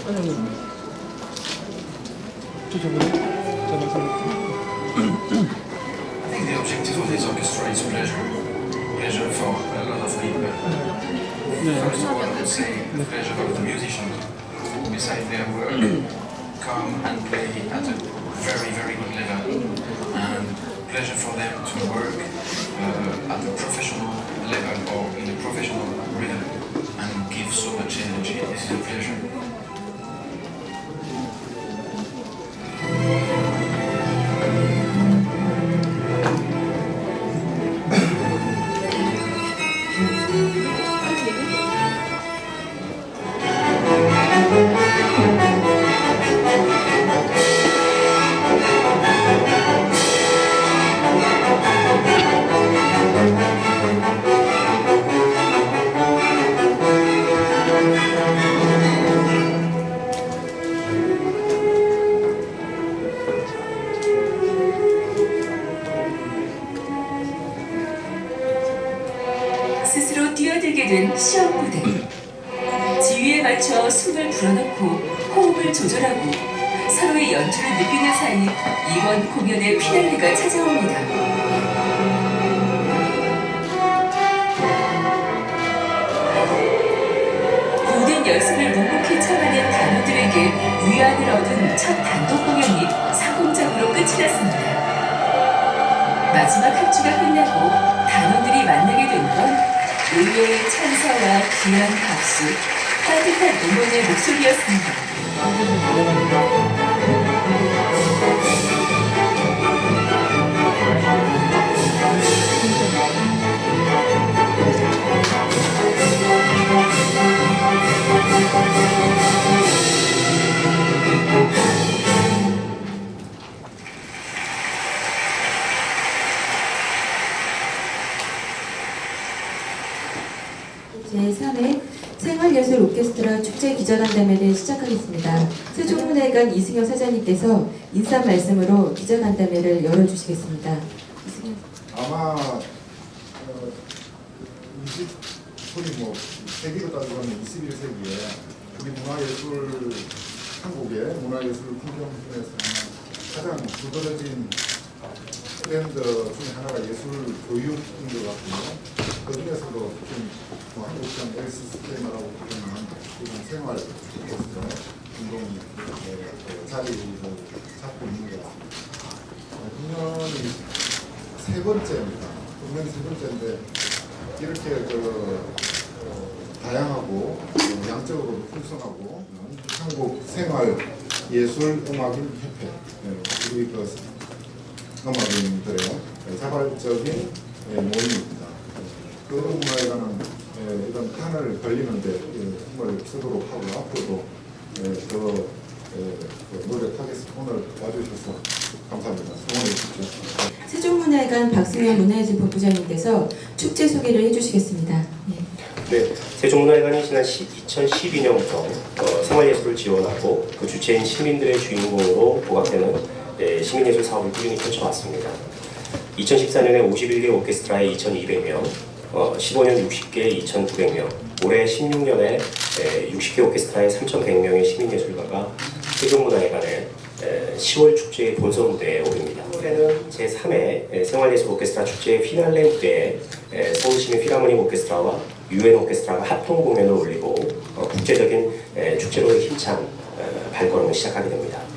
The objective of this orchestra is pleasure. Pleasure for a lot of people. First of all, say pleasure of the musician. Besides their work, come and play at a very, very good level. And pleasure for them to work uh, at a professional level or in a professional rhythm and give so much energy. This is a pleasure. 시험 무대. 지휘에 맞춰 숨을 불어넣고 호흡을 조절하고 서로의 연주를 느끼는 사이 이번 공연의 피날레가 찾아옵니다. 연습을 묵묵히 참아낸 단원들에게 위안을 얻은 첫 단독 공연이 성공적으로 끝이 났습니다. 마지막 합주가 끝나고 단원들이 만나게 된건 의외의 찬사와 귀한 박수, 따뜻한 응원의 목소리였습니다. 제3회 생활예술 오케스트라 축제 기자간담회를 시작하겠습니다. 세종문화회관 이승영 사장님께서 인사 말씀으로 기자간담회를 열어주시겠습니다. 아마 어, 20, 소위 뭐 세기로 따지면 21세기에 우리 문화예술 한국의 문화예술 풍경 중에서 가장 두드러진 트렌드 중에 하나가 예술 교육인 것 같고요. 그 중에서도 특히 뭐 한국형 엑스 스테이너라고 부르는 이런 생활 오케스트라 운동이 어, 자리를 잡고 있는 것 같습니다. 어, 공연이 세 번째입니다. 분명히 세 번째인데 이렇게 그 어, 다양하고 어, 양적으로 풍성하고 한국 생활 예술 음악인 협회 예, 우리 그 음악인들의 자발적인 예, 모임입니다. 그 문화회관은 예, 이런 판을 벌리는데 예, 힘을 쓰도록 하고 앞으로도 예, 더 예, 그 노력하겠습니다. 오늘 와주셔서 감사합니다. 응원해 주십시오. 세종문화회관 박승현 문화예술 본부장님께서 축제 소개를 해주시겠습니다. 예. 네, 세종문화회관이 지난 2012년부터 어, 생활예술을 지원하고 그 주체인 시민들의 주인공으로 부각되는 네, 시민예술 사업을 꾸준히 펼쳐왔습니다. 2014년에 51개 오케스트라에 2,200명, 어, 15년 60개에 2,900명, 올해 16년에 60개 오케스트라에 3,100명의 시민예술가가 세종문화회관에 10월 축제의 본선 무대에 오릅니다. 10월에는 제3회 생활예술 오케스트라 축제의 피날레 무대에 에, 서울시민 필하모닉 오케스트라와 유엔 오케스트라가 합동 공연을 올리고 어, 국제적인 에, 축제로 힘찬 어, 발걸음을 시작하게 됩니다.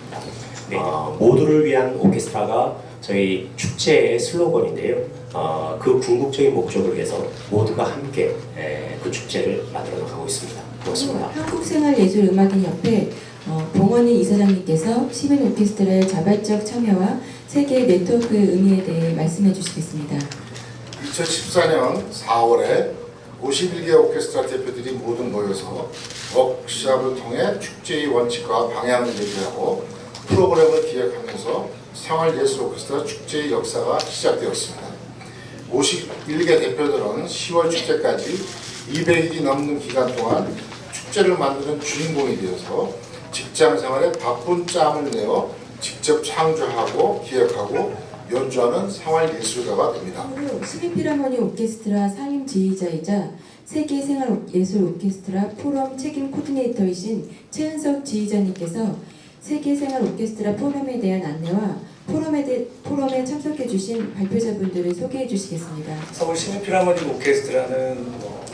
네, 어, 모두를 위한 오케스트라가 저희 축제의 슬로건인데요. 어, 그 궁극적인 목적을 위해서 모두가 함께 에, 그 축제를 만들어 나가고 있습니다. 고맙습니다. 한국생활예술음악인협회 어, 봉원희 이사장님께서 시민 오케스트라의 자발적 참여와 세계 네트워크의 의미에 대해 말씀해 주시겠습니다. 2014년 4월에 51개 오케스트라 대표들이 모두 모여서 워크샵을 통해 축제의 원칙과 방향을 얘기하고 프로그램을 기획하면서 생활예술 오케스트라 축제의 역사가 시작되었습니다. 51개 대표들은 10월 축제까지 200일이 넘는 기간 동안 축제를 만드는 주인공이 되어서 직장 생활에 바쁜 짬을 내어 직접 창조하고 기획하고 연주하는 생활예술가가 됩니다. 시민필하모니 오케스트라 상임 지휘자이자 세계생활예술 오케스트라 포럼 책임 코디네이터이신 최은석 지휘자님께서 세계생활 오케스트라 포럼에 대한 안내와 포럼에, 대, 포럼에 참석해 주신 발표자분들을 소개해 주시겠습니다. 서울 시민 필하모닉 오케스트라는 뭐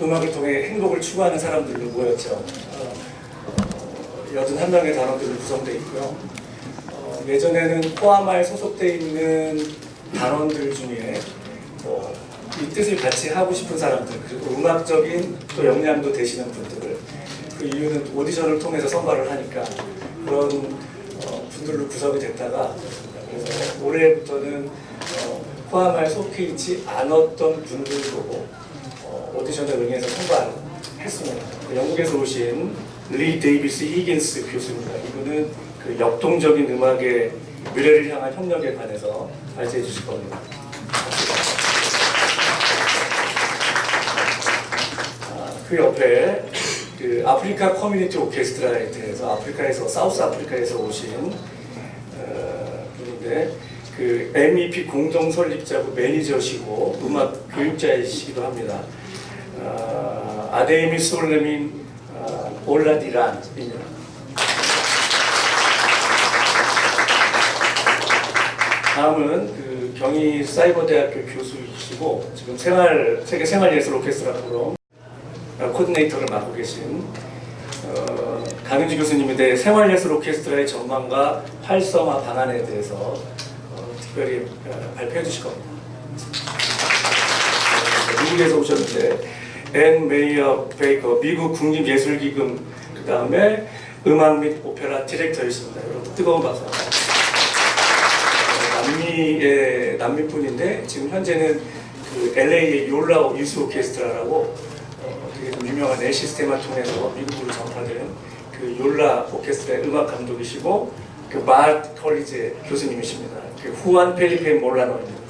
음악을 통해 행복을 추구하는 사람들로 모였죠. 어, 81명의 단원들로 구성되어 있고요. 어, 예전에는 포함할 소속되어 있는 단원들 중에 뭐, 이 뜻을 같이 하고 싶은 사람들 그리고 음악적인 또 역량도 되시는 분들을 그 이유는 오디션을 통해서 선발을 하니까 그런 어, 분들로 구성이 됐다가 그래서 올해부터는 어, 포함할 속해 있지 않았던 분들도 어, 오디션에 응해서 선발했습니다. 그 영국에서 오신 리 데이비스 히긴스 교수입니다. 이분은 그 역동적인 음악의 미래를 향한 협력에 관해서 발제해 주실 겁니다. 아, 그 옆에 그 아프리카 커뮤니티 오케스트라에 대해서 아프리카에서 사우스 아프리카에서 오신 어, 분인데 그 MEP 공동 설립자고 매니저시고 음악 교육자이시기도 합니다. 어, 아데이미 솔레민 어, 올라디란입니다. 다음은 그 경희 사이버대학교 교수이시고 지금 생활 세계 생활예술 오케스트라 프로 코디네이터를 맡고 계신 어, 강윤지 교수님에 대해 생활예술 오케스트라의 전망과 활성화 방안에 대해서 어, 특별히 어, 발표해 주실 겁니다. 어, 미국에서 오셨는데 앤 메이어 베이커 미국 국립예술기금 그 다음에 음악 및 오페라 디렉터이십니다. 여러분 뜨거운 박수. 어, 남미의 남미 분인데 지금 현재는 그 LA의 욜라 유스 오케스트라라고 어, 유명한 내 시스템을 통해서 미국으로 전파된 그 욜라 오케스트라의 음악 감독이시고 그 마트 컬리제 교수님이십니다. 그 후안 펠리페 몰라노입니다.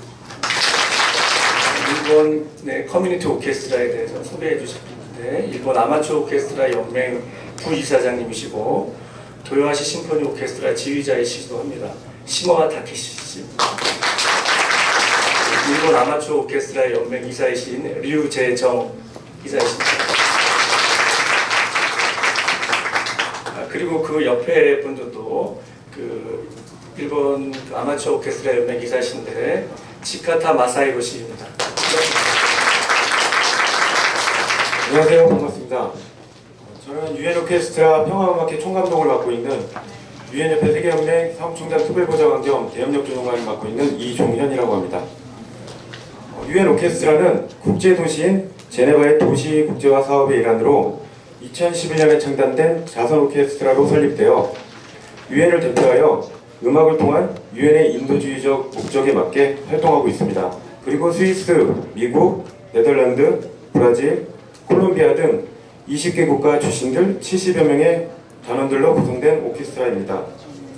일본의 커뮤니티 오케스트라에 대해서 소개해 주실 분인데 일본 아마추어 오케스트라 연맹 부이사장님이시고 도요하시 심포니 오케스트라 지휘자이시기도 합니다. 시모아 타케시 씨. 일본 아마추어 오케스트라 연맹 이사이신 류재정 이사이십니다. 그리고 그 옆에 분들도 그 일본 그 아마추어 오케스트라 연맹 이사이신데 치카타 마사이로 씨입니다. 안녕하세요. 반갑습니다. 저는 유엔 오케스트라 평화음악회 총감독을 맡고 있는 유엔협회 세계연맹 사무총장 특별보좌관 겸 대협력 조정관을 맡고 있는 이종현이라고 합니다. 어, 유엔 오케스트라는 국제도시인 제네바의 도시 국제화 사업의 일환으로 2011년에 창단된 자선 오케스트라로 설립되어 유엔을 대표하여 음악을 통한 유엔의 인도주의적 목적에 맞게 활동하고 있습니다. 그리고 스위스, 미국, 네덜란드, 브라질, 콜롬비아 등 20개 국가 출신들 70여 명의 단원들로 구성된 오케스트라입니다.